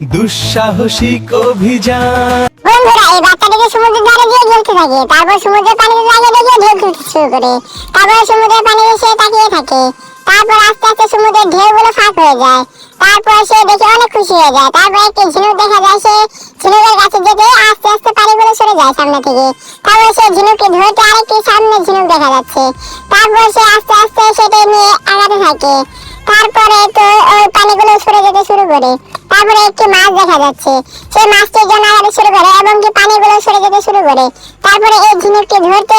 দুঃসাহসিক অভিযান। তারপর সমুদ্রের পানিতে লাগিয়ে শুরু করে। তারপর সমুদ্রের পানিতে সে থাকে। তারপর আস্তে আস্তে সমুদ্রের ঢেউগুলো ফাঁক হয়ে যায়। তারপর সে অনেক খুশি হয়ে যায়। তারপর একটি ঝিনুক দেখা যায়, সে আস্তে আস্তে পানিগুলো সরে যায় সামনে থেকে। তারপর সে ঝিনুককে ধরতে আরেকটি সামনে ঝিনুক দেখা যাচ্ছে। তারপর সে আস্তে আস্তে সেটা নিয়ে আগাতে থাকে। তারপরে তো ওই পানিগুলো সরে যেতে শুরু করে। তারপরে একটি মাছ দেখা যাচ্ছে। সেই মাছটির জন্য আগাতে শুরু করে এবং কি পানিগুলো সরে যেতে শুরু করে। তারপরে এই ঝিনুকটি ধরতে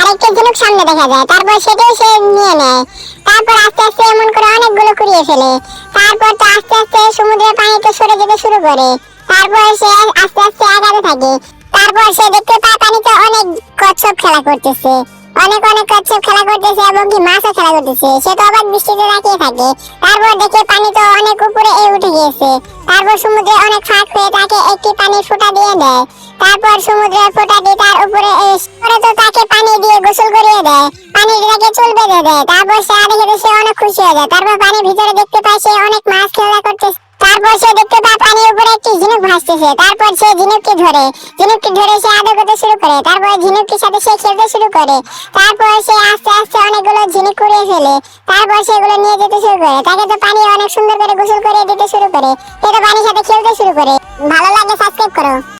আরেকটি ঝিনুক সামনে দেখা যায়। তারপর সেটাও সে নিয়ে নেয়। তারপর আস্তে আস্তে এমন করে অনেকগুলো কুড়িয়ে ফেলে। তারপর তো আস্তে আস্তে সমুদ্রের পানিতে সরে যেতে শুরু করে। তারপর সে আস্তে আস্তে আগাতে থাকে। তারপর সে দেখতে পায় পানিতে অনেক কচ্ছপ খেলা করতেছে। অনেক কচ্ছপ খেলা করতেছে এবং কি মাছও খেলা করতেছে। সে তো আবার বৃষ্টিতে তাকিয়ে থাকে। তারপর দেখে পানি তো অনেক উপরে উঠে গিয়েছে। তারপর সমুদ্রে অনেক ফাঁক হয়ে তাকে একটি পানির ফোঁটা দিয়ে দেয়। তারপর সমুদ্রের দিয়ে তার উপরে পরে তো তাকে পানি দিয়ে গোসল করিয়ে দেয়। পানি তাকে চুল বেঁধে দেয়। তারপর সে দেখে সে অনেক খুশি হয়ে যায়। তারপর পানির ভিতরে দেখতে পায় সে অনেক মাছ খেলা করতেছে। তারপর সে দেখতে ঝিনুক তারপর সে ঝিনুককে ধরে ঝিনুককে ধরে সে আদর করতে শুরু করে, তারপর ঝিনুকটির সাথে সে খেলতে শুরু করে, তারপর সে আস্তে আস্তে অনেকগুলো ঝিনুক কুড়িয়ে ফেলে, তারপর সেগুলো নিয়ে যেতে শুরু করে, তাকে তো পানি অনেক সুন্দর করে গোসল করে দিতে শুরু করে, সে তো পানির সাথে খেলতে শুরু করে। ভালো লাগে সাবস্ক্রাইব করো।